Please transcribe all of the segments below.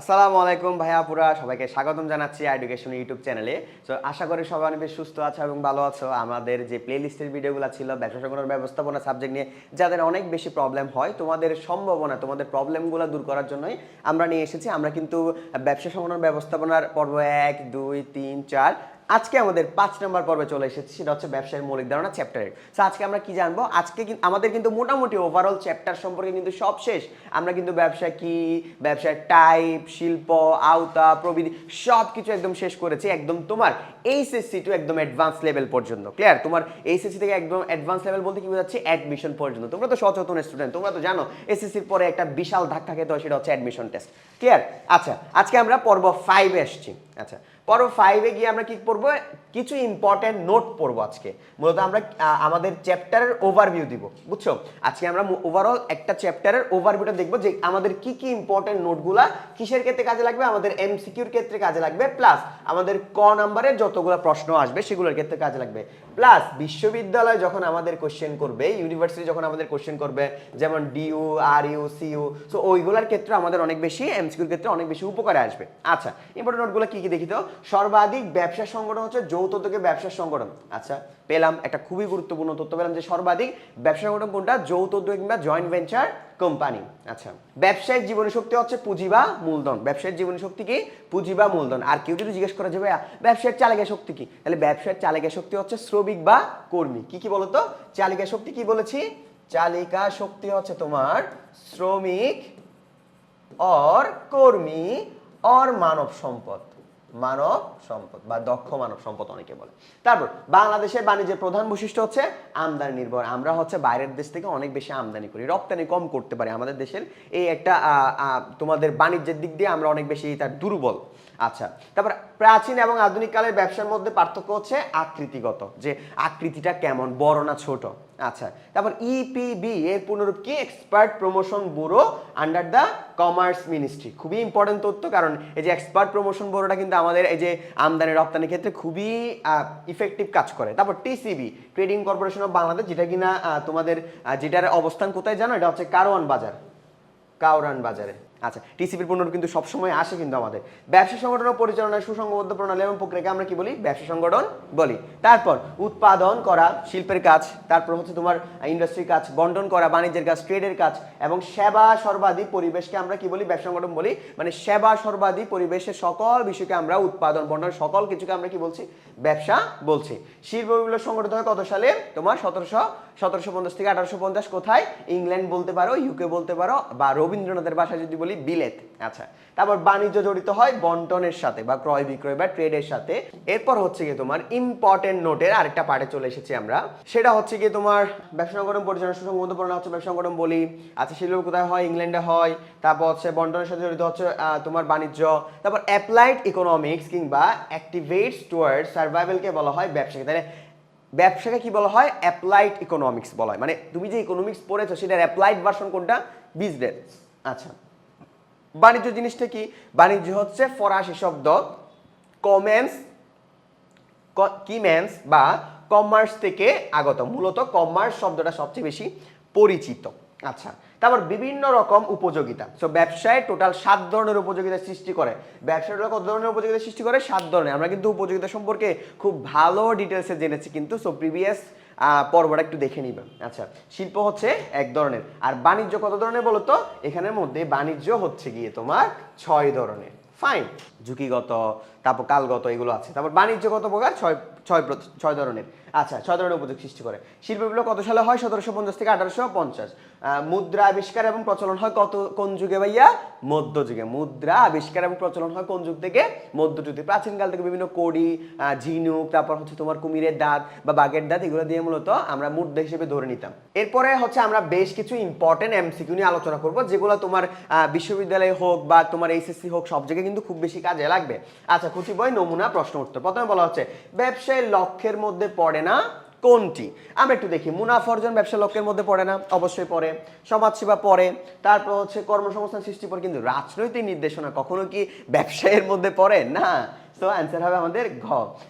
আসসালামু আলাইকুম ভাইয়া, আপুরা, সবাইকে স্বাগতম জানাচ্ছি এডুকেশন ইউটিউব চ্যানেলে তো আশা করি সবাই অনেক বেশ সুস্থ আছো এবং ভালো আছো। আমাদের যে প্লে লিস্টের ভিডিওগুলো ছিল, ব্যবসা সংক্রান্ত ব্যবস্থাপনা সাবজেক্ট নিয়ে, যাদের অনেক বেশি প্রবলেম হয়, তোমাদের সম্ভাবনা, তোমাদের প্রবলেমগুলো দূর করার জন্যই আমরা নিয়ে এসেছি। আমরা কিন্তু ব্যবসা সংগঠন ব্যবস্থাপনার পর্ব এক, দুই, তিন, চার আজকে আমাদের পাঁচ নম্বর পর্বে চলে এসেছি, সেটা হচ্ছে ব্যবসায়ের মৌলিক ধারণা চ্যাপ্টারের তো আজকে আমরা কি জানব? আজকে আমাদের কিন্তু মোটামুটি ওভারঅল চ্যাপ্টার সম্পর্কে কিন্তু সব শেষ। আমরা কিন্তু ব্যবসা কি ব্যবসার টাইপ শিল্প, আওতা প্রবিধি সব কিছু একদম শেষ করেছি একদম তোমার এইচএসসি টু একদম অ্যাডভান্স লেভেল পর্যন্ত। ক্লিয়ার তোমার এইচএসসি থেকে একদম অ্যাডভান্স লেভেল বলতে কি বোঝাচ্ছে? অ্যাডমিশন পর্যন্ত। তোমরা তো সচেতন স্টুডেন্ট তোমরা তো জানো এসএসসির পরে একটা বিশাল ধাক্কা খেতে হয়, সেটা হচ্ছে অ্যাডমিশন টেস্ট ক্লিয়ার আচ্ছা আজকে আমরা পর্ব ফাইভে এসেছি আচ্ছা পর্ব ফাইভে গিয়ে আমরা কি পড়ব? কিছু ইম্পর্টেন্ট নোট পড়ব আজকে। মূলত আমরা আমাদের চ্যাপ্টারের ওভারভিউ দিব, বুঝছ? আজকে আমরা ওভারঅল একটা চ্যাপ্টারের ওভারভিউটা দেখব যে আমাদের কি কি ইম্পর্টেন্ট নোটগুলা কিসের ক্ষেত্রে কাজে লাগবে, আমাদের এমসিকিউর ক্ষেত্রে কাজে লাগবে প্লাস আমাদের ক নাম্বারের যতগুলো প্রশ্ন আসবে সেগুলোর ক্ষেত্রে কাজে লাগবে। প্লাস বিশ্ববিদ্যালয় যখন আমাদের কোশ্চেন করবে ইউনিভার্সিটি যখন আমাদের কোশ্চেন করবে, যেমন DU RU CU so ওইগুলোর ক্ষেত্রে আমাদের অনেক বেশি এমসিকিউর ক্ষেত্রে অনেক বেশি উপকারে আসবে। আচ্ছা ইম্পর্টেন্ট নোটগুলো কি কি দেখি তো? সর্বাধিক ব্যবসা সংগঠন হচ্ছে যৌথ উদ্যোগে ব্যবসা সংগঠন। আচ্ছা পেলাম একটা খুবই গুরুত্বপূর্ণ তথ্য পেলাম যে সর্বাধিক ব্যবসা সংগঠন কোনটা? যৌথ উদ্যোগ কিংবা জয়েন্ট ভেঞ্চার কোম্পানি আচ্ছা ব্যবসায়িক জীবনী শক্তি হচ্ছে পুঁজি বা মূলধন। ব্যবসায়িক জীবনী শক্তি কি? পুঁজি বা মূলধন। আর কেউ যদি জিজ্ঞেস করা যাবে ব্যবসায়ের চালিকা শক্তি কি? তাহলে ব্যবসায়ের চালিকা শক্তি হচ্ছে শ্রমিক বা কর্মী। কি কি বলতো? চালিকা শক্তি কি বলেছি? চালিকা শক্তি হচ্ছে তোমার শ্রমিক, অর কর্মী, অর মানব সম্পদ। মানব সম্পদ বা দক্ষ মানব সম্পদ অনেকে বলে। তারপর, বাংলাদেশের বাণিজ্যের প্রধান বৈশিষ্ট্য হচ্ছে আমদানি নির্ভর। আমরা হচ্ছে বাইরের দেশ থেকে অনেক বেশি আমদানি করি, রপ্তানি কম করতে পারি আমাদের দেশের এই একটা তোমাদের বাণিজ্যের দিক দিয়ে আমরা অনেক বেশি তার দুর্বল। আচ্ছা তারপর প্রাচীন এবং আধুনিক কালের ব্যবসার মধ্যে পার্থক্য হচ্ছে আকৃতিগত, যে আকৃতিটা কেমন, বড় না ছোট। আচ্ছা তারপর ইপিবি এর পুনরূপ কি? Expert promotion bureau under the commerce ministry খুবই ইম্পর্টেন্ট তথ্য, কারণ এই যে এক্সপার্ট প্রমোশন ব্যুরোটা কিন্তু আমাদের এই যে আমদানি, রপ্তানির ক্ষেত্রে খুবই ইফেক্টিভ কাজ করে। তারপর TCB trading corporation of Bangladesh যেটা কিনা তোমাদের যেটার অবস্থান কোথায় জানো? এটা হচ্ছে কারওয়ান বাজার কাউরান বাজারে আচ্ছা টিসিপির পণ্য কিন্তু সবসময় আসে কিন্তু আমাদের। ব্যবসা সংগঠন ও পরিচালনার সুসংবদ্ধ প্রণালী এবং প্রক্রিয়াকে আমরা কি বলি? ব্যবসা সংগঠন বলি। তারপর, উৎপাদন করা, শিল্পের কাজ, তারপর হচ্ছে তোমার ইন্ডাস্ট্রির কাজ, বন্টন করা, বাণিজ্যের কাজ ট্রেডের কাজ, এবং সেবা সর্বাধি পরিবেশকে আমরা কি বলি? ব্যবসা সংগঠন বলি। মানে সেবা সর্বাধি পরিবেশের সকল বিষয়কে আমরা, উৎপাদন, বন্টন, সকল কিছুকে আমরা কি বলছি? ব্যবসা বলছি। শিল্প বিপ্লব সংগঠিত হয় কত সালে? তোমার সতেরোশো সতেরোশো পঞ্চাশ থেকে আঠারোশো পঞ্চাশ কোথায়? ইংল্যান্ড বলতে পারো ইউকে বলতে পারো, বা রবীন্দ্রনাথের ভাষায় যদি বলি বিলেত আচ্ছা তারপর বাণিজ্য জড়িত হয় বন্টনের সাথে বা ক্রয় বিক্রয় বা ট্রেডের সাথে। এরপর হচ্ছে গিয়ে তোমার ইম্পর্টেন্ট নোটের আরেকটা পার্টে চলে এসেছি আমরা। সেটা হচ্ছে গিয়ে তোমার ব্যবসা সংগঠন পরিচালনা সুসংগত প্রণালী হচ্ছে ব্যবসা সংগঠন বলি। আচ্ছা শিল্প কোথায় হয়? ইংল্যান্ডে হয়। তারপর হচ্ছে বন্টনের সাথে জড়িত হচ্ছে তোমার বাণিজ্য। তারপর অ্যাপ্লাইড ইকোনমিক্স কিংবা অ্যাক্টিভেটস টুয়ার্ড সার্ভাইভালকে বলা হয় ব্যবসাকে। তাহলে ব্যবসাকে কি বলা হয়? অ্যাপ্লাইড ইকোনমিক্স বলা হয়। মানে তুমি যে ইকোনমিক্স পড়েছো, সেটার অ্যাপ্লাইড ভার্সন কোনটা? বিজনেস আচ্ছা। বাণিজ্য জিনিসটা কি? বাণিজ্য হচ্ছে ফরাসি শব্দ কমেন্স কিমেন্স বা কমার্স থেকে আগত। মূলত কমার্স শব্দটা সবচেয়ে বেশি পরিচিত। আচ্ছা তারপর বিভিন্ন রকম উপযোগিতা। সো ব্যবসায় টোটাল সাত ধরনের উপযোগিতা সৃষ্টি করে। ব্যবসায় টোটাল কত ধরনের উপযোগিতা সৃষ্টি করে? সাত ধরনের। আমরা কিন্তু উপযোগিতা সম্পর্কে খুব ভালো ডিটেলসে জেনেছি কিন্তু। সো প্রিভিয়াস পর্বটা একটু দেখে নিবে। আচ্ছা শিল্প হচ্ছে এক ধরনের। আর বাণিজ্য কত ধরনের বলো তো? এখানের মধ্যে বাণিজ্য হচ্ছে গিয়ে তোমার ছয় ধরনের। ফাইন ঝুঁকিগত, তারপর কালগত এগুলো আছে। তারপর বাণিজ্যগত প্রকার? ছয় ছয় ছয় ধরনের। আচ্ছা ছয় ধরনের উপযোগ সৃষ্টি করে। শিল্প বিপ্লব কত সালে হয়? সতেরোশো পঞ্চাশ থেকে আঠারোশো পঞ্চাশ। মুদ্রা, আবিষ্কার এবং প্রচলন হয় কত, কোন যুগে ভাইয়া? মুদ্রা, আবিষ্কার এবং প্রচলন হয় কোন যুগ থেকে? থেকে বিভিন্ন কড়ি ঝিনুক, তারপর হচ্ছে তোমার কুমিরের দাঁত বা বাঘের দাঁত, এগুলো দিয়ে মূলত আমরা মুদ্রা হিসেবে ধরে নিতাম। এরপরে হচ্ছে আমরা বেশ কিছু ইম্পর্টেন্ট এমসিকিউ নিয়ে আলোচনা করব, যেগুলো তোমার বিশ্ববিদ্যালয়ে হোক বা তোমার এইচএসসি হোক, সব জায়গায় কিন্তু খুব বেশি কাজে লাগবে। আচ্ছা খুঁটি বই নমুনা প্রশ্ন উত্তর। প্রথমে বলা হচ্ছে লক্ষ্যের মধ্যে পড়ে না কোনটি? আমরা একটু দেখি। মুনাফা অর্জন ব্যবসা লক্ষ্যের মধ্যে পড়ে না, অবশ্যই পড়ে। সমাজসেবা পড়ে, তারপর হচ্ছে কর্মসংস্থান সৃষ্টি পড়ে। কিন্তু রাজনৈতিক নির্দেশনা কখনো কি ব্যবসায়ের মধ্যে পড়ে? না। সো অ্যান্সার হবে আমাদের ঘ।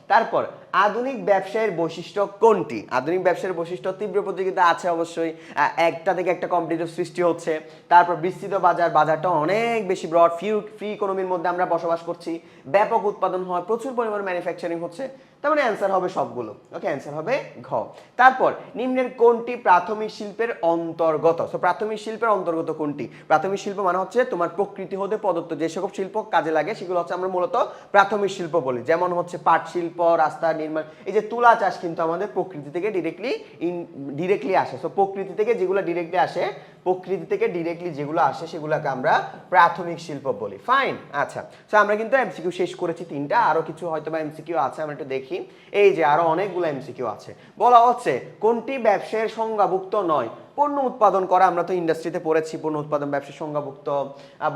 তারপর, আধুনিক ব্যবসায়ের বৈশিষ্ট্য কোনটি? আধুনিক ব্যবসায়ের বৈশিষ্ট্য তীব্র প্রতিযোগিতা আছে অবশ্যই। একটা থেকে একটা কম্পিটিটিভ সৃষ্টি হচ্ছে। তারপর বিস্তৃত বাজার, বাজারটা অনেক বেশি ব্রড ফ্রি ফ্রি ইকোনমির মধ্যে আমরা বসবাস করছি। ব্যাপক উৎপাদন হয়, প্রচুর পরিমাণ ম্যানুফ্যাকচারিং হচ্ছে। তার মানে অ্যান্সার হবে সবগুলো। ওকে অ্যান্সার হবে ঘ। তারপর, নিম্নের কোনটি প্রাথমিক শিল্পের অন্তর্গত? সো প্রাথমিক শিল্পের অন্তর্গত কোনটি? প্রাথমিক শিল্প মানে হচ্ছে তোমার প্রকৃতি হতে প্রদত্ত যে সকল শিল্প কাজে লাগে, সেগুলো হচ্ছে আমরা মূলত প্রাথমিক শিল্প বলি, যেমন হচ্ছে পাট শিল্প, রাস্তা নির্মাণ, এই যে তুলা চাষ কিন্তু আমাদের প্রকৃতি থেকে ডিরেক্টলি ইন ডিরেক্টলি আসে। সো প্রকৃতি থেকে যেগুলো ডিরেক্টলি আসে, প্রকৃতি থেকে ডিরেক্টলি যেগুলো আসে, সেগুলোকে আমরা প্রাথমিক শিল্প বলি। ফাইন আচ্ছা। সো আমরা কিন্তু এমসিকিউ শেষ করেছি তিনটা আরও কিছু হয়তো বা এমসিকিউ আছে, আমরা একটু দেখি। এই যে আরও অনেকগুলো এমসিকিউ আছে। বলা হচ্ছে, কোনটি ব্যবসায়ের সংজ্ঞাভুক্ত নয়? পণ্য উৎপাদন করা, আমরা তো ইন্ডাস্ট্রিতে পড়েছি, পণ্য উৎপাদন ব্যবসা সংজ্ঞাভুক্ত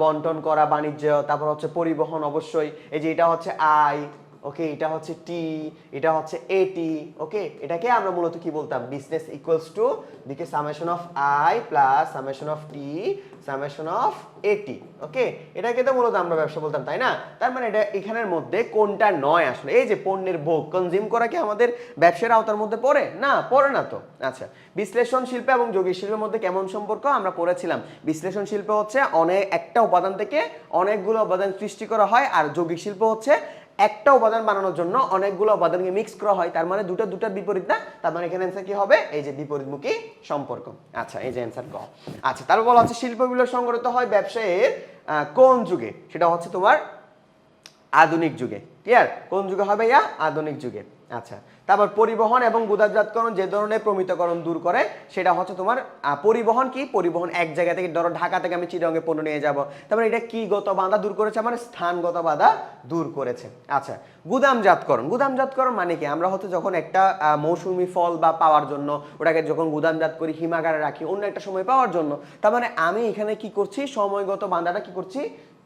বন্টন করা, বাণিজ্য, তারপর হচ্ছে পরিবহন অবশ্যই, এই যে এটা হচ্ছে আয় ওকে এটা হচ্ছে টি এটা হচ্ছে এটি ওকে এটাকে আমরা মূলত কি বলতাম? বিজনেস ইকুয়ালস টু দিকে summation of I plus summation of T summation of এটি ওকে এটাকে তো মূলত আমরা ব্যবসা বলতাম, তাই না? তার মানে এটা এখানের মধ্যে কোনটা নয় আসলে। এই যে পণ্যের ভোগ কনজিউম করা কি আমাদের ব্যবসার আওতার মধ্যে পড়ে? না পড়ে না তো। আচ্ছা বিশ্লেষণ শিল্প এবং যোগী শিল্পের মধ্যে কেমন সম্পর্ক? আমরা পড়েছিলাম। বিশ্লেষণ শিল্প হচ্ছে অনেক একটা উপাদান থেকে অনেকগুলো উপাদান সৃষ্টি করা হয়, আর যৌগিক শিল্প হচ্ছে একটা উপাদান বানানোর জন্য অনেকগুলো উপাদানকে মিক্স করা হয়। তার মানে দুটো দুটার বিপরীত না? তার মানে এখানে অ্যান্সার কি হবে? এই যে বিপরীতমুখী সম্পর্ক। আচ্ছা এই যে অ্যান্সার গ। আচ্ছা তারপর বলা হচ্ছে শিল্প বিপ্লব সংগঠিত হয় ব্যবসায়ের কোন যুগে? সেটা হচ্ছে তোমার আধুনিক যুগে। ক্লিয়ার কোন যুগে হবে ইয়া? আধুনিক যুগে। আচ্ছা তারপর পরিবহন এবং গুদামজাতকরণ যে ধরনের প্রমিতকরণ দূর করে, সেটা হচ্ছে তোমার পরিবহন কি? পরিবহন এক জায়গা থেকে, ধরো ঢাকা থেকে আমি চিরঙ্গে পণ্য নিয়ে যাব। তারপরে এটা কি গত বাধা দূর করেছে? মানে স্থানগত বাধা দূর করেছে। আচ্ছা গুদামজাতকরণ। গুদামজাতকরণ মানে কি? আমরা হচ্ছে যখন একটা মৌসুমি ফল বা পাওয়ার জন্য, ওটাকে যখন গুদামজাত করি, হিমাগারে রাখি, অন্য একটা সময় পাওয়ার জন্য, তার মানে আমি এখানে কি করছি? সময়গত বাধাটা কি করছি?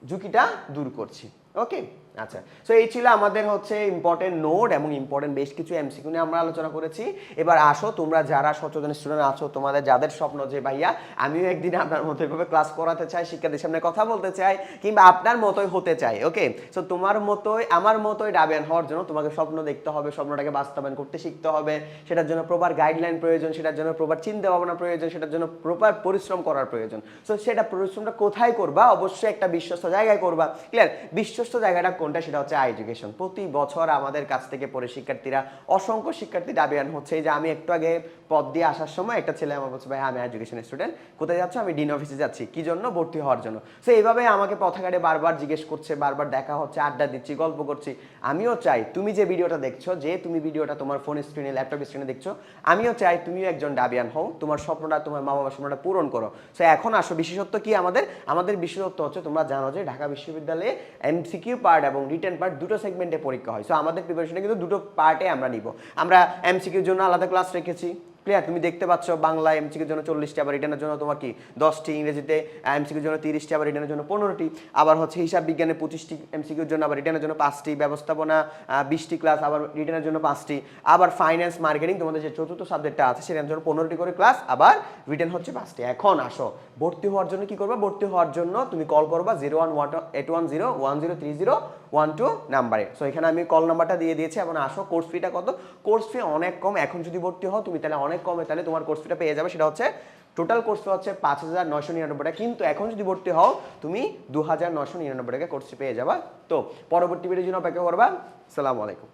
ঝুঁকিটা দূর করছি। ওকে? আচ্ছা সো এই ছিল আমাদের হচ্ছে ইম্পর্টেন্ট নোট এবং ইম্পর্টেন্ট বেশ কিছু এমসিকিউ নিয়ে আমরা আলোচনা করেছি। এবার আসো, তোমরা যারা সচেতন স্টুডেন্ট আছো, তোমাদের যাদের স্বপ্ন যে, ভাইয়া, আমিও একদিন আপনার মতো এভাবে ক্লাস করাতে চাই শিক্ষার্থীর সামনে কথা বলতে চাই, কিংবা আপনার মতোই হতে চাই ওকে সো তোমার মতোই, আমার মতোই ডাবিয়ান হওয়ার জন্য তোমাকে স্বপ্ন দেখতে হবে, স্বপ্নটাকে বাস্তবায়ন করতে শিখতে হবে। সেটার জন্য প্রপার গাইডলাইন প্রয়োজন, সেটার জন্য প্রপার চিন্তা ভাবনা প্রয়োজন, সেটার জন্য প্রপার পরিশ্রম করার প্রয়োজন। সো সেটা পরিশ্রমটা কোথায় করবা? অবশ্যই একটা বিশ্বস্ত জায়গায় করবা। ক্লিয়ার বিশ্বস্ত জায়গাটা কোনটা? সেটা হচ্ছে আই এডুকেশন প্রতি বছর আমাদের কাছ থেকে পড়ে শিক্ষার্থীরা অসংখ্য শিক্ষার্থী দাবিয়ান হচ্ছে যে আমি একটু আগে পদ দিয়ে আসার সময় একটা ছেলে আমার বলছে, ভাই, আমি এডুকেশন স্টুডেন্ট কোথায় যাচ্ছ? আমি ডিন অফিসে যাচ্ছি। কি জন্য? ভর্তি হওয়ার জন্য। সো এইভাবে আমাকে পথঘাটে বারবার জিজ্ঞেস করছে, বারবার দেখা হচ্ছে, আড্ডা দিচ্ছি, গল্প করছি। আমিও চাই, তুমি যে ভিডিওটা দেখছ, যে তুমি ভিডিওটা তোমার ফোন স্ক্রিনে ল্যাপটপ স্ক্রিনে দেখছ, আমিও চাই তুমিও একজন ডাবিয়ান হও, তোমার স্বপ্নটা, তোমার মা বাবার স্বপ্নটা পূরণ করো। সো এখন আসো। বিশেষত্ব কি আমাদের? আমাদের বিশেষত্ব হচ্ছে, তোমরা জানো যে ঢাকা বিশ্ববিদ্যালয়ে এমসিকিউ পার্ট এবং রিটেন পার্ট দুটো সেগমেন্টে পরীক্ষা হয়। সো আমাদের প্রিপারেশনে কিন্তু দুটো পার্টে আমরা নিব। আমরা এমসিকিউর জন্য আলাদা ক্লাস রেখেছি। ক্লিয়ার তুমি দেখতে পাচ্ছ বাংলা এমসিকিউর জন্য চল্লিশটি, আবার রিটার্নের জন্য তোমার কি? দশটি, ইংরেজিতে এমসিকিউর জন্য তিরিশটি, আবার রিটার্নের জন্য পনেরোটি, আবার হচ্ছে হিসাব বিজ্ঞানে পঁচিশটি এমসিকিউর জন্য আবার রিটার্নের জন্য পাঁচটি, ব্যবস্থাপনা বিশটি ক্লাস আবার রিটার্নের জন্য পাঁচটি, আবার ফাইন্যান্স মার্কেটিং তোমাদের যে চতুর্থ সাবজেক্টটা আছে, সেটার জন্য পনেরোটি করে ক্লাস আবার রিটার্ন হচ্ছে পাঁচটি। এখন আসো। ভর্তি হওয়ার জন্য কি করবা? ভর্তি হওয়ার জন্য তুমি কল করবা zero one one eight one zero one zero three zero one two নাম্বারে সো এখানে আমি কল নাম্বারটা দিয়ে দিয়েছি। এবং আসো কোর্স ফিটা কত? কোর্স ফি অনেক কম। এখন যদি ভর্তি হও, তুমি তাহলে অনেক কমে, তাহলে তোমার কোর্স ফিটা পেয়ে যাবে। সেটা হচ্ছে টোটাল কোর্স ফি হচ্ছে পাঁচ হাজার নয়শো নিরানব্বই টাকা। কিন্তু এখন যদি ভর্তি হও, তুমি দু হাজার নয়শো নিরানব্বই টাকা কোর্স পেয়ে যাবা। তো, পরবর্তী ভিডিওর জন্য অপেক্ষা করবা। সালাম আলাইকুম।